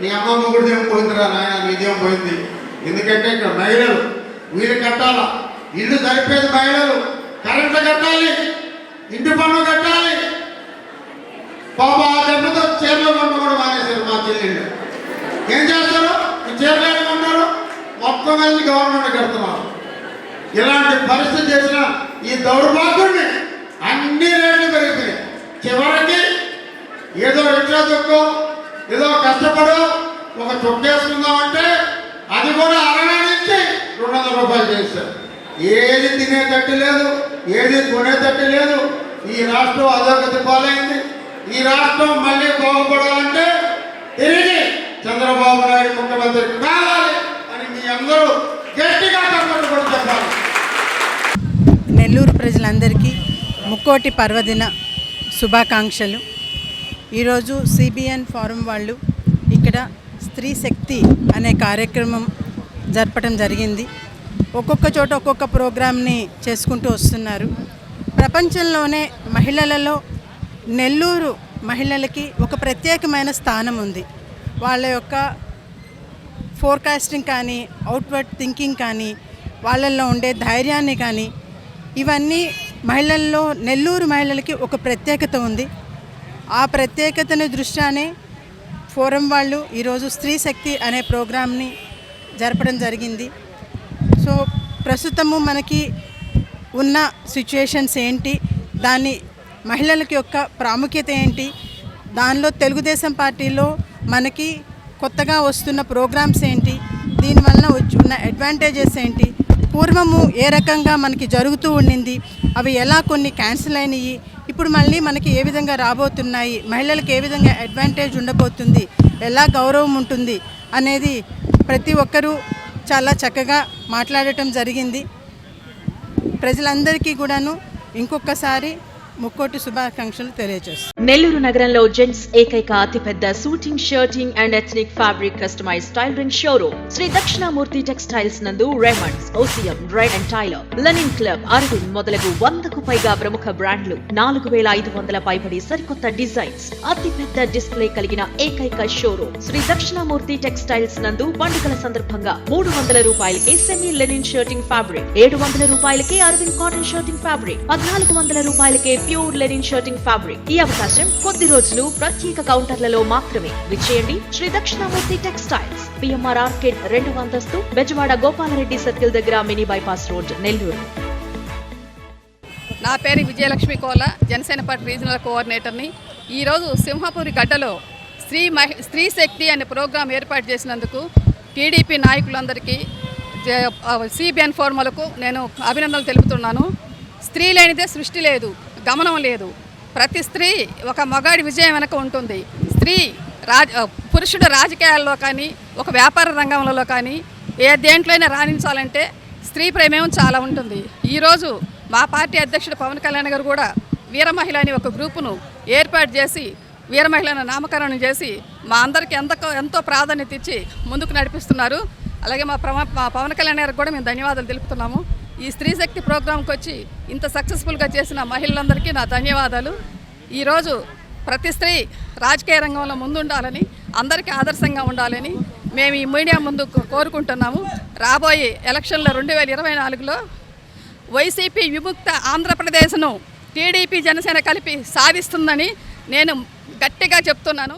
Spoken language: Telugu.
నీ అమ్మ మొగుడు దేం పోయిందిరా నాయన నీదేం పోయింది. ఎందుకంటే ఇక్కడ మహిళలు వీళ్ళు కట్టాలా? ఇల్లు సరిపోయేది మహిళలు. కరెంటు కట్టాలి. ఇంటి పన్ను కట్టాలి. పాప ఆ దెబ్బతో చీరలు కొట్టు కూడా మానేశారు మా చెల్లెళ్ళు. ఏం చేస్తారు? ఈ చీరలు ఉన్నారు మొత్తం కలిసి గవర్నమెంట్ కడుతున్నారు. ఇలాంటి పరిస్థితి చేసిన ఈ దౌర్భాగ్యుడిని అన్ని రేట్లు పెరిగిపోయాయి చివరికి ఏదో రిక్షా చొక్కో ఏదో కష్టపడు ఒక చొక్కేసుకుందామంటే అది కూడా అరవై నుంచి రెండు వందల రూపాయలు చేశారు. ఏది తినేటట్టు లేదు ఏది కొనేటట్టు లేదు. ఈ రాష్ట్రం అధోగతి పాలైంది. ఈ రాష్ట్రం మళ్ళీ బాగుపడాలంటే తిరిగి చంద్రబాబు నాయుడు ముఖ్యమంత్రి కావాలి అని మీ అందరూ గట్టిగా తప్పట్టు చెప్పాలి. నెల్లూరు ప్రజలందరికీ ముక్కోటి పర్వదిన శుభాకాంక్షలు. ఈరోజు సిబిఎన్ ఫారం వాళ్ళు ఇక్కడ స్త్రీ శక్తి అనే కార్యక్రమం జరపడం జరిగింది. ఒక్కొక్క చోట ఒక్కొక్క ప్రోగ్రామ్ని చేసుకుంటూ వస్తున్నారు. ప్రపంచంలోనే మహిళలలో నెల్లూరు మహిళలకి ఒక ప్రత్యేకమైన స్థానం ఉంది. వాళ్ళ యొక్క ఫోర్కాస్టింగ్ కానీ అవుట్వర్డ్ థింకింగ్ కానీ వాళ్ళల్లో ఉండే ధైర్యాన్ని కానీ ఇవన్నీ మహిళల్లో నెల్లూరు మహిళలకి ఒక ప్రత్యేకత ఉంది. ఆ ప్రత్యేకతను దృష్ట్యానే ఫోరం వాళ్ళు ఈరోజు స్త్రీ శక్తి అనే ప్రోగ్రామ్ని జరపడం జరిగింది. సో ప్రస్తుతము మనకి ఉన్న సిచ్యుయేషన్స్ ఏంటి? దాన్ని మహిళలకి యొక్క ప్రాముఖ్యత ఏంటి? దానిలో తెలుగుదేశం పార్టీలో మనకి కొత్తగా వస్తున్న ప్రోగ్రామ్స్ ఏంటి? దీనివల్ల వచ్చి ఉన్న అడ్వాంటేజెస్ ఏంటి? పూర్వము ఏ రకంగా మనకి జరుగుతూ ఉండింది? అవి ఎలా కొన్ని క్యాన్సిల్ అయినాయి? ఇప్పుడు మళ్ళీ మనకి ఏ విధంగా రాబోతున్నాయి మహిళలకు ఏ విధంగా అడ్వాంటేజ్ ఉండబోతుంది ఎలా గౌరవం ఉంటుంది అనేది ప్రతి ఒక్కరూ చాలా చక్కగా మాట్లాడటం జరిగింది. ప్రజలందరికీ కూడాను ఇంకొకసారి ముక్కోటి శుభాకాంక్షలు తెలియజేస్తాం నెల్లూరు నగరంలో జెంట్స్ ఏకైక అతిపెద్ద suiting shirting and ethnic fabric customise tailoring showroom. Shri Dakshinamurthy textiles నందు Raymonds OCM red and tailor. Linen club Arvind మొదలగు వందకు పైగా ప్రముఖ బ్రాండ్లు నాలుగు వేల ఐదు వందల పైబడి సరికొత్త డిజైన్స్. అతిపెద్ద డిస్ప్లే కలిగిన ఏకైక షోరూమ్. శ్రీ దక్షిణామూర్తి టెక్స్టైల్స్ నందు పండుగల సందర్భంగా మూడు వందల రూపాయలకే సెమీ లెనిన్ షర్టింగ్ ఫ్యాబ్రిక్ ఏడు వందల రూపాయలకే అరవింద్ కాటన్ షర్టింగ్ ఫ్యాబ్రిక్ పద్నాలుగు వందల రూపాయలకే ప్యూర్ లెనిన్ షర్టింగ్ ఫ్యాబ్రిక్. ఈ అవకాశం కొద్ది రోజులు ప్రత్యేక కౌంటర్లలో మాత్రమే. విచ్చేయండి Shri Dakshinamurthy textiles. PMR arcade రెండు అంతస్తు బెజవాడ గోపాలరెడ్డి సర్కిల్ దగ్గర మినీ బైపాస్ రోడ్ నెల్లూరు. నా పేరు విజయలక్ష్మి కోల జనసేన పార్టీ రీజనల్ కోఆర్డినేటర్ని. ఈరోజు సింహపురి గడ్డలో స్త్రీ మహి స్త్రీ శక్తి అనే ప్రోగ్రాం ఏర్పాటు చేసినందుకు టీడీపీ నాయకులందరికీ సిబిఎన్ ఫోర్మలకు నేను అభినందనలు తెలుపుతున్నాను. స్త్రీ లేనిదే సృష్టి లేదు. గమనం లేదు. ప్రతి స్త్రీ ఒక మగాడి విజయం వెనక ఉంటుంది. స్త్రీ రాజ పురుషుడు రాజకీయాల్లో కానీ ఒక వ్యాపార రంగంలో కానీ ఏ దేంట్లోనే రాణించాలంటే స్త్రీ ప్రేమేం చాలా ఉంటుంది. ఈరోజు మా పార్టీ అధ్యక్షుడు పవన్ కళ్యాణ్ గారు కూడా వీర మహిళ అని ఒక గ్రూపును ఏర్పాటు చేసి వీర మహిళను నామకరణం చేసి మా అందరికీ ఎంతకో ఎంతో ప్రాధాన్యత ఇచ్చి ముందుకు నడిపిస్తున్నారు. అలాగే మా ప్రమ మా పవన్ కళ్యాణ్ గారికి కూడా మేము ధన్యవాదాలు తెలుపుతున్నాము. ఈ స్త్రీ శక్తి ప్రోగ్రాంకి వచ్చి ఇంత సక్సెస్ఫుల్గా చేసిన మహిళలందరికీ నా ధన్యవాదాలు. ఈరోజు ప్రతి స్త్రీ రాజకీయ రంగంలో ముందుండాలని అందరికీ ఆదర్శంగా ఉండాలని మేము ఈ మీడియా ముందు కోరుకుంటున్నాము. రాబోయే ఎలక్షన్లో రెండు వేల ఇరవై నాలుగులో వైసీపీ విముక్త ఆంధ్రప్రదేశ్ను టీడీపీ జనసేన కలిపి సాధిస్తుందని నేను గట్టిగా చెప్తున్నాను.